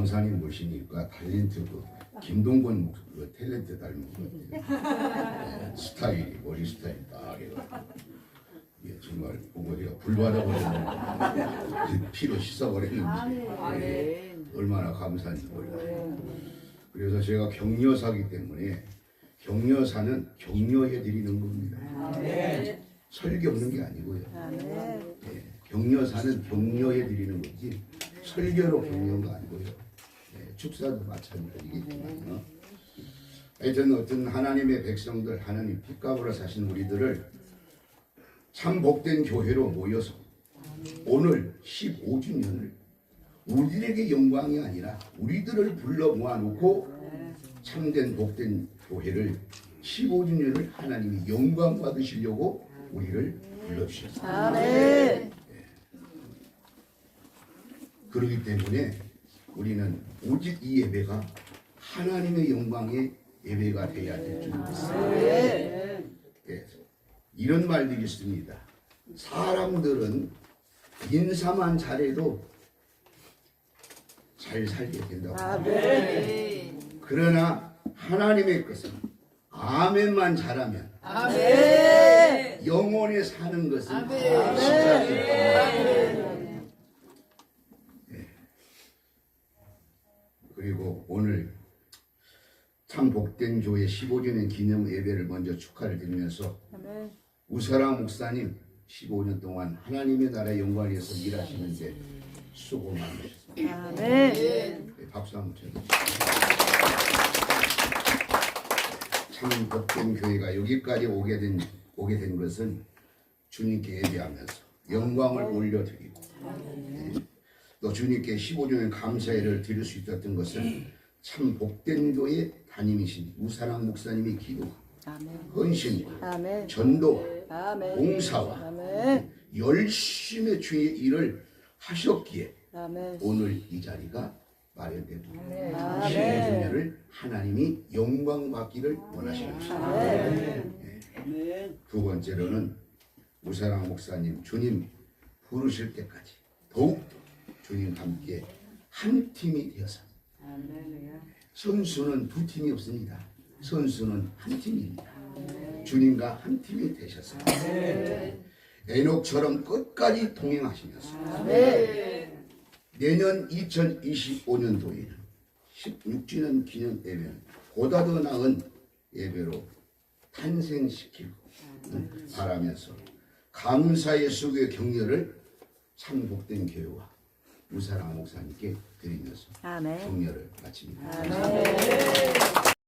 감사님 모시니까 탤런트 그 김동건 목- 그 탤런트 닮은 것 같아요. 예, 스타일이 머리 스타일 딱 해가지고 예, 정말 보고 제가 불받아버렸는데 피로 씻어버렸는지 예, 얼마나 감사한지 몰라요. 그래서 제가 격려사기 때문에 격려사는 격려해 드리는 겁니다. 설교 없는 게 아니고요. 예, 격려사는 격려해 드리는 거지 설교로 격려한 거 아니고요. 예, 축사도 마찬가지겠지만요. 하여튼 어떤 하나님의 백성들, 하나님 핏값으로 사신 우리들을 참 복된 교회로 모여서 오늘 15주년을 우리에게 영광이 아니라 우리들을 불러 모아놓고 참된 복된 교회를 15주년을 하나님이 영광 받으시려고 우리를 불러주셨습니다. 아멘. 그렇기 때문에 우리는 오직 이 예배가 하나님의 영광의 예배가 되어야 될 줄 믿습니다. 예, 이런 말들이 있습니다. 사람들은 인사만 잘해도 잘 살게 된다고. 그러나 하나님의 것은 아멘만 잘하면 영원에 사는 것은 시작입니다. 그리고 오늘 참 복된 교회 15주년 기념 예배를 먼저 축하를 드리면서 아멘. 우사라 목사님 15년 동안 하나님의 나라의 영광을 위해서 일하시는데 수고 많으셨습니다. 아멘. 네, 박수 한번 쳐주세요. 참 복된 교회가 여기까지 오게 된 오게 된 것은 주님께 예배하면서 영광을 올려드리고 네, 또 주님께 15주년 감사회를 드릴 수 있었던 것은 참 복된 교회 담임이신 우사랑 목사님의 기도, 아멘. 헌신과. 전도와 아멘. 봉사와 아멘. 열심히 주의 일을 하셨기에 아멘. 오늘 이 자리가 마련되고. 15주년을 하나님이 영광 받기를 원하시는 것입니다. 예. 두 번째로는 우사랑 목사님 주님 부르실 때까지 더욱 주님과 함께 한 팀이 되어서 선수는 두 팀이 없습니다. 선수는 한 팀입니다. 주님과 한 팀이 되셔서 에녹처럼 끝까지 동행하시면서 내년 2025년도에는 16주년 기념 예배는 보다 더 나은 예배로 탄생시키고 음, 바라면서 감사의 속의 격려를 참 복된 교회와 우사랑 목사님께 드리면서 아멘. 종료를 마칩니다. 아멘.